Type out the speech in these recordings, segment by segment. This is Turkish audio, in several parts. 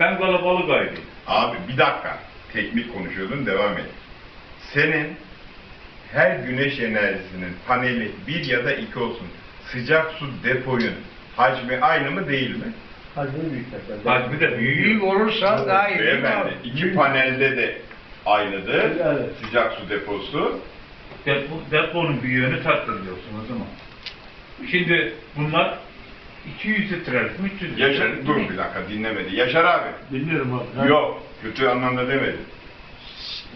Ben kalabalık ayrıyım. Abi bir dakika. Teknik konuşuyordun devam et. Senin her güneş enerjisinin paneli bir ya da iki olsun. Sıcak su depoyun hacmi aynı mı değil mi? Hacmi büyük mesela. Hacmi de büyük. Olursa daha iyi Beyefendi iki panelde de aynıdır. Evet. Sıcak su deposu. Depo, deponun büyüğünü taktırıyorsun o zaman. Şimdi bunlar 200 litrelik mi 300 litrelik Yaşar, mi? dur bir dakika dinlemedi. Yaşar abi. Dinliyorum abi. Ha. Yok, kötü anlamda demedim.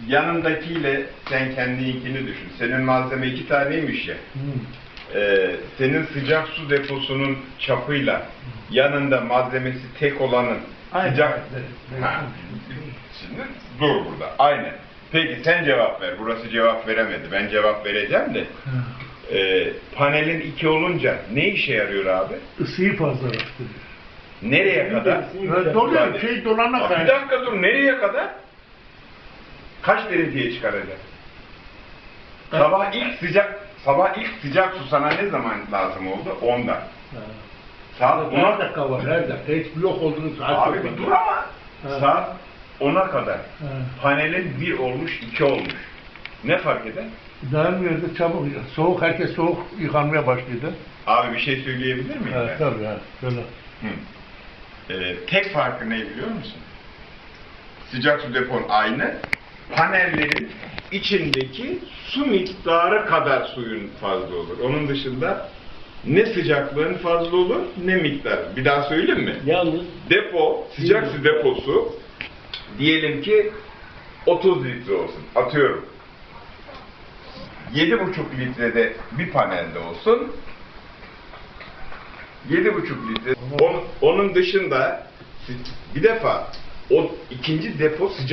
Yanındakiyle sen kendinkini düşün. Senin malzeme iki taneymiş ya. Hı. Ee, senin sıcak su deposunun çapıyla yanında malzemesi tek olanın Aynı. sıcak... Ha, Şimdi dur burada. Aynen. Peki sen cevap ver. Burası cevap veremedi. Ben cevap vereceğim de. Panelin iki olunca ne işe yarıyor abi? Isıyı fazla arttırıyor. Nereye kadar? Evet, doluyor. Şey dolana Bak, Bir kadar. dakika dur. Nereye kadar? Kaç dereceye çıkaracak? Sabah ilk sıcak sabah ilk sıcak su sana ne zaman lazım oldu? 10'da. Ha. Saat Her 10'a dakika var, her dakika. Hiç blok olduğunu saat Abi bir dur ama. Saat 10'a kadar. Panelin bir olmuş, iki olmuş. Ne fark eder? Dayanmıyordu çabuk. Soğuk, herkes soğuk yıkanmaya başladı. Abi bir şey söyleyebilir miyim Evet, ben? tabii ha. Şöyle. Hı. Ee, tek farkı ne biliyor musun? Sıcak su depon aynı. Panellerin içindeki su miktarı kadar suyun fazla olur. Onun dışında ne sıcaklığın fazla olur ne miktar. Bir daha söyleyeyim mi? Yalnız Depo, sıcak su deposu diyelim ki 30 litre olsun. Atıyorum. 7,5 litrede bir panelde olsun. 7,5 litre. Onun, onun dışında bir defa o ikinci depo sıcak